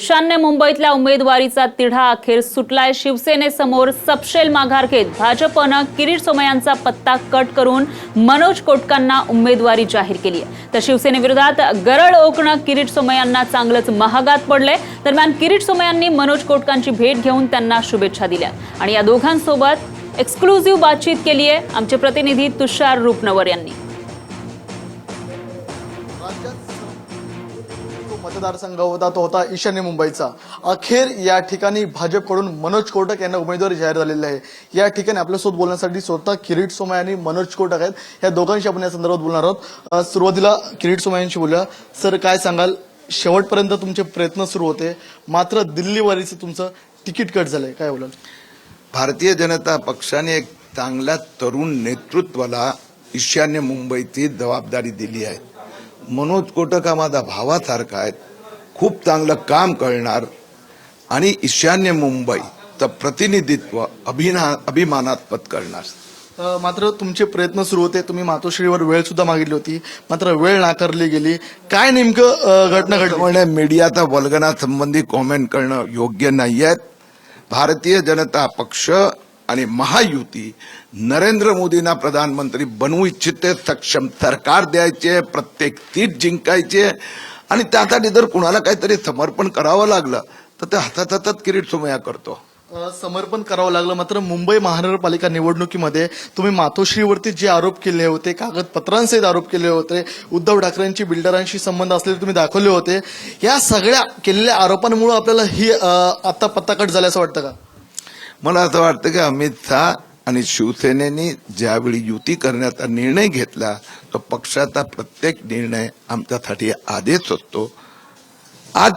ईशान्य मुंबईतल्या उमेदवारीचा तिढा अखेर सुटलाय. शिवसेनेसमोर सपशेल माघार घेत भाजपनं किरीट सोमयांचा पत्ता कट करून मनोज कोटकांना उमेदवारी जाहीर केली आहे. तर शिवसेनेविरोधात गरळ ओकणं किरीट सोमयांना चांगलंच महागात पडले दरम्यान किरीट सोमयांनी मनोज कोटकांची भेट घेऊन त्यांना शुभेच्छा दिल्या. आणि या दोघांसोबत एक्सक्लुझिव्ह बातचीत केली आहे आमचे प्रतिनिधी तुषार रूपनवर यांनी. मतदारसंघ होता तो होता ईशान्य मुंबईचा. अखेर या ठिकाणी भाजपकडून मनोज कोटक यांना उमेदवारी जाहीर झालेली आहे. या ठिकाणी आपल्यासोबत बोलण्यासाठी स्वतः किरीट सोमय आणि मनोज कोटक आहेत. या दोघांशी आपण या संदर्भात बोलणार आहोत. सुरुवातीला किरीट सोमयांशी बोलूया. सर काय सांगाल? शेवटपर्यंत तुमचे प्रयत्न सुरू होते. मात्र दिल्लीवारीचं तुमचं तिकीट कट झालंय. काय बोलाल? भारतीय जनता पक्षाने एक चांगल्या तरुण नेतृत्वाला ईशान्य मुंबईची जबाबदारी दिली आहे. मनोज कोटक हा माझा भावासारखा आहे खूप चांगलं काम करणार. आणि ईशान्य मुंबईचं प्रतिनिधित्व अभिना अभिमानास्पद करणार मात्र तुमचे प्रयत्न सुरू होते. तुम्ही मातोश्रीवर वेळ सुद्धा मागितली होती. मात्र वेळ नाकारली गेली. काय नेमकं घटना त्यामुळे मीडियाचा वल्गनासंबंधी कॉमेंट करणं योग्य नाही आहेत भारतीय जनता पक्ष आणि महायुती नरेंद्र मोदींना प्रधानमंत्री बनवू इच्छिते सक्षम सरकार द्यायचे प्रत्येक सीट जिंकायचे. आणि त्यासाठी जर कुणाला काहीतरी समर्पण करावं लागलं तर ते हातात हातात किरीट सोमया करतो. समर्पण करावं लागलं मात्र मुंबई महानगरपालिका निवडणुकीमध्ये तुम्ही मातोश्रीवरती जे आरोप केले होते कागदपत्रांसहित आरोप केले होते उद्धव ठाकरेंची बिल्डरांशी संबंध असलेले तुम्ही दाखवले होते या सगळ्या केलेल्या आरोपांमुळे आपल्याला ही आत्ता आता पत्ता कट झालं असं वाटतं का? मला असं वाटतं की अमित शहा आणि शिवसेनेने ज्यावेळी युती करण्याचा निर्णय घेतला तो पक्षाचा प्रत्येक निर्णय आमच्यासाठी आदेश असतो आज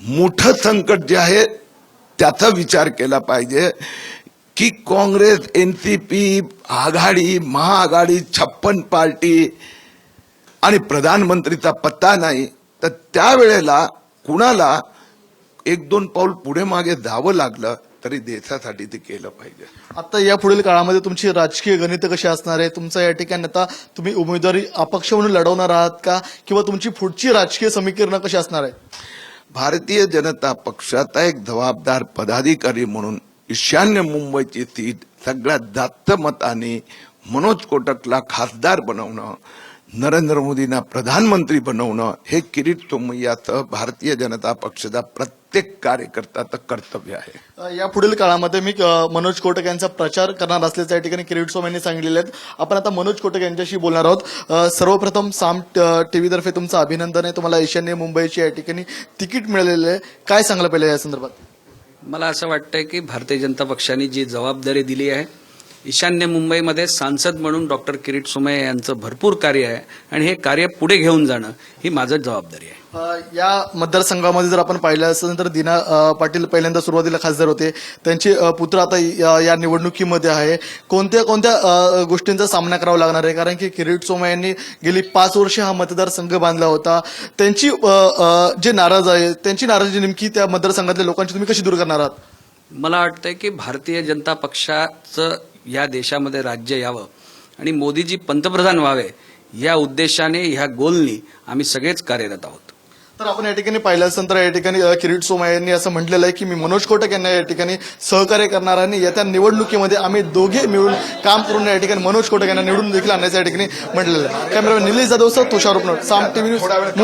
मोठं संकट जे आहे त्याचा विचार केला पाहिजे की काँग्रेस एनसीपी आघाडी महाआघाडी छप्पन पार्टी आणि प्रधानमंत्रीचा पत्ता नाही तर त्यावेळेला कुणाला एक दोन पाऊल पुढे मागे जावं लागलं? तरी देशासाठी ते केलं पाहिजे. आता या पुढील काळामध्ये तुमची राजकीय गणित कशी असणार आहे तुमचं या ठिकाणी आता तुम्ही उमेदवारी अपक्ष म्हणून लढवणार आहात का? किंवा तुमची पुढची राजकीय समीकरणं कशी असणार आहे भारतीय जनता पक्षाचा एक जबाबदार पदाधिकारी म्हणून ईशान्य मुंबईची सीट सगळ्यात जास्त मताने मनोज कोटकला खासदार बनवणं नरेंद्र मोदींना प्रधानमंत्री बनवणं हे किरीट सोमय्याचं भारतीय जनता पक्षाचा प्रत्येक कार्यकर्त्याचं कर्तव्य आहे. या पुढील काळामध्ये मी मनोज कोटक यांचा प्रचार करणार असल्याचं या ठिकाणी किरीट सोम यांनी सांगितलेले आहेत आपण आता मनोज कोटक यांच्याशी बोलणार आहोत. अ, सर्वप्रथम साम टीव्ही तर्फे तुमचं अभिनंदन आहे. तुम्हाला ईशान्य मुंबईची या ठिकाणी तिकीट मिळालेलं आहे. काय सांगलं पाहिजे या संदर्भात? मला असं वाटतंय की भारतीय जनता पक्षाने जी जबाबदारी दिली आहे ईशान्य मुंबईमध्ये सांसद म्हणून डॉक्टर किरीट सोमय्या यांचं भरपूर कार्य आहे आणि हे कार्य पुढे घेऊन जाणं ही माझं जबाबदारी आहे. या मतदारसंघामध्ये जर आपण पाहिलं असेल तर दिना पाटील पहिल्यांदा सुरुवातीला खासदार होते. त्यांचे पुत्र आता या- या निवडणुकीमध्ये आहे. कोणत्या कोणत्या गोष्टींचा सामना करावा लागणार आहे? कारण की किरीट सोमय्या यांनी गेली पाच वर्ष हा मतदारसंघ बांधला होता. त्यांची जे नाराज आहे त्यांची नाराजी नेमकी त्या मतदारसंघातल्या लोकांची तुम्ही कशी दूर करणार आहात? मला वाटतंय की भारतीय जनता पक्षाचं या देशामध्ये राज्य यावं. आणि मोदीजी पंतप्रधान व्हावे या उद्देशाने ह्या गोलनी आम्ही सगळेच कार्यरत आहोत. तर आपण या ठिकाणी पाहिलं असेल तर या ठिकाणी किरीट सोमा यांनी असं म्हटलेलं आहे की मी मनोज कोटक यांना या ठिकाणी सहकार्य करणार आणि येत्या निवडणुकीमध्ये आम्ही दोघे मिळून काम करून या ठिकाणी मनोज कोटक यांना निवडून देखील आणण्याचं या ठिकाणी म्हटलेलं आहे. Cameraman Nilesh Jadhav sir Tushar Saam TV news.